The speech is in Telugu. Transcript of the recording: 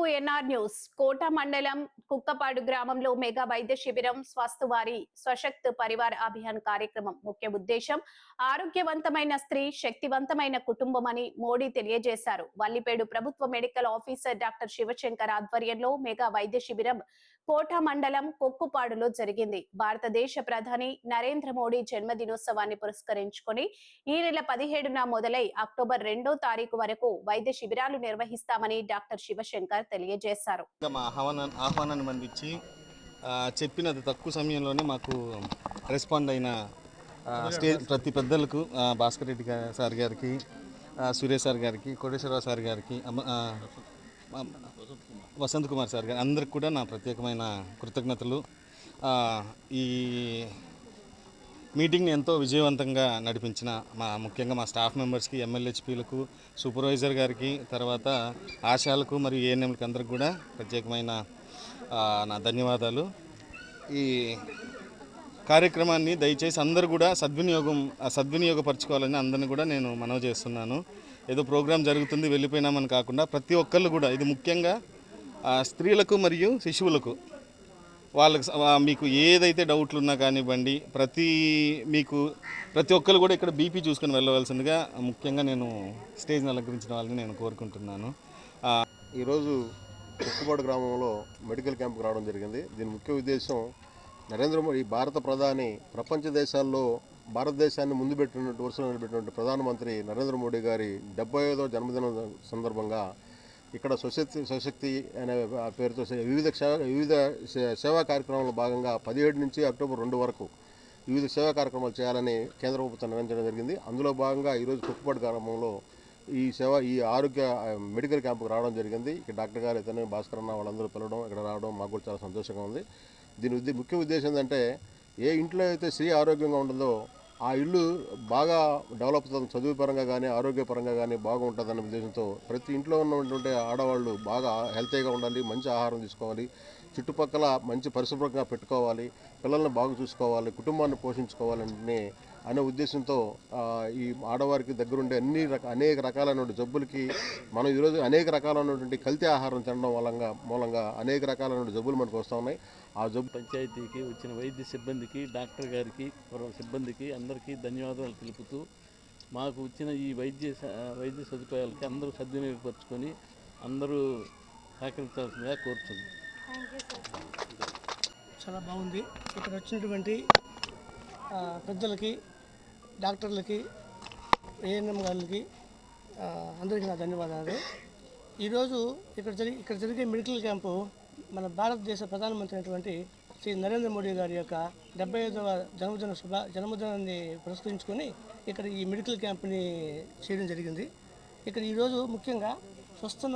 NR news. కోట మండలం కుక్కపాడు గ్రామంలో మెగా వైద్య శిబిరం స్వస్థవారి స్వశక్త్ పరివార్ అభియాన్ కార్యక్రమం ముఖ్య ఉద్దేశం. ఆరోగ్యవంతమైన స్త్రీ శక్తివంతమైన కుటుంబం అని మోడీ తెలియజేశారు. వల్లిపేడు ప్రభుత్వ మెడికల్ ఆఫీసర్ డాక్టర్ శివశంకర్ ఆధ్వర్యంలో మెగా వైద్య శిబిరం కోట మండలం కొక్కుపాడులో జరిగింది. భారతదేశ ప్రధాని నరేంద్ర మోడీ జన్మదినోత్సవాన్ని పురస్కరించుకొని ఈ నెల పదిహేడున మొదలై అక్టోబర్ రెండో తారీఖు వరకు వైద్య శిబిరాలు నిర్వహిస్తామని డాక్టర్ శివశంకర్ తెలియజేశారు. ఇంకా ఆహ్వానాన్ని చెప్పిన తక్కువ సమయంలోనే మాకు రెస్పాండ్ అయిన స్టేజ్ ప్రతి పెద్దలకు భాస్కర్ రెడ్డి సార్ గారికి సురేష్ సార్ గారికి కోటేశ్వరరావు సార్ గారికి వసంత్ కుమార్ సార్ గారు అందరికి కూడా నా ప్రత్యేకమైన కృతజ్ఞతలు. ఈ మీటింగ్ని ఎంతో విజయవంతంగా నడిపించిన మా ముఖ్యంగా మా స్టాఫ్ మెంబర్స్కి ఎమ్మెల్యేహెచ్పీలకు సూపర్వైజర్ గారికి తర్వాత ఆశాలకు మరియు ఏఎన్ఎంలకు అందరికి కూడా ప్రత్యేకమైన నా ధన్యవాదాలు. ఈ కార్యక్రమాన్ని దయచేసి అందరూ కూడా సద్వినియోగం సద్వినియోగపరచుకోవాలని అందరిని కూడా నేను మనవి చేస్తున్నాను. ఏదో ప్రోగ్రాం జరుగుతుంది వెళ్ళిపోయినామని కాకుండా ప్రతి ఒక్కళ్ళు కూడా ఇది ముఖ్యంగా స్త్రీలకు మరియు శిశువులకు వాళ్ళకి మీకు ఏదైతే డౌట్లు ఉన్నా కానివ్వండి ప్రతి మీకు ప్రతి ఒక్కరు కూడా ఇక్కడ బీపీ చూసుకొని వెళ్ళవలసిందిగా ముఖ్యంగా నేను స్టేజ్ని అలంకరించిన వాళ్ళని నేను కోరుకుంటున్నాను. ఈరోజు కుక్కుపాడు గ్రామంలో మెడికల్ క్యాంప్కి రావడం జరిగింది. దీని ముఖ్య ఉద్దేశం నరేంద్ర మోడీ భారత ప్రధాని ప్రపంచ దేశాల్లో భారతదేశాన్ని ముందు పెట్టినటువంటి వరుసలో నిలబెట్టినటువంటి ప్రధానమంత్రి నరేంద్ర మోడీ గారి డెబ్బై ఐదో జన్మదినం సందర్భంగా ఇక్కడ స్వశక్తి స్వశక్తి అనే పేరుతో వివిధ వివిధ సేవా కార్యక్రమాల్లో భాగంగా పదిహేడు నుంచి అక్టోబర్ రెండు వరకు వివిధ సేవా కార్యక్రమాలు చేయాలని కేంద్ర ప్రభుత్వం నిర్ణయించడం జరిగింది. అందులో భాగంగా ఈరోజు కుక్కుపాడు గ్రామంలో ఈ సేవ ఈ ఆరోగ్య మెడికల్ క్యాంపుకు రావడం జరిగింది. ఇక్కడ డాక్టర్ గారు ఇతను భాస్కర్ అన్న వాళ్ళందరూ పిలవడం ఇక్కడ రావడం మాకు కూడా చాలా సంతోషంగా ఉంది. దీని ఉద్దే ముఖ్య ఉద్దేశం ఏంటంటే ఏ ఇంట్లో అయితే స్త్రీ ఆరోగ్యంగా ఉంటుందో ఆ ఇల్లు బాగా డెవలప్ అవుతుంది. చదువు పరంగా కానీ ఆరోగ్యపరంగా కానీ బాగుంటుందనే ఉద్దేశంతో ప్రతి ఇంట్లో ఉన్నటువంటి ఆడవాళ్ళు బాగా హెల్తీగా ఉండాలి మంచి ఆహారం తీసుకోవాలి చుట్టుపక్కల మంచి పరిశుభ్రంగా పెట్టుకోవాలి పిల్లల్ని బాగా చూసుకోవాలి కుటుంబాన్ని పోషించుకోవాలని అనే ఉద్దేశంతో ఆ, ఈ ఆడవారికి దగ్గరుండే అన్ని రక అనేక రకాలైనటువంటి జబ్బులకి మనం ఈరోజు అనేక రకాలైనటువంటి కల్తీ ఆహారం తినడం వలంగా మూలంగా అనేక రకాలైనటువంటి జబ్బులు మనకు వస్తూ ఉన్నాయి. ఆ జబ్బు పంచాయతీకి వచ్చిన వైద్య సిబ్బందికి డాక్టర్ గారికి సిబ్బందికి అందరికీ ధన్యవాదాలు తెలుపుతూ మాకు వచ్చిన ఈ వైద్య స- వైద్య సదుపాయాలకి అందరూ సద్వినియోగపరుచుకొని అందరూ సహకరించాల్సిందిగా కోరుతుంది చాలా బాగుంది. ఇక్కడ వచ్చినటువంటి పెద్దలకి డాక్టర్లకి ఏఎన్ఎం గారికి అందరికీ నా ధన్యవాదాలు. ఈరోజు ఇక్కడ జరిగి ఇక్కడ జరిగే మెడికల్ క్యాంపు మన భారతదేశ ప్రధానమంత్రి అయినటువంటి శ్రీ నరేంద్ర మోడీ గారి యొక్క డెబ్బై ఐదవ జన్మదిన శుభ జన్మదినాన్ని పురస్కరించుకొని ఇక్కడ ఈ మెడికల్ క్యాంప్ని చేయడం జరిగింది. ఇక్కడ ఈరోజు ముఖ్యంగా స్వస్థ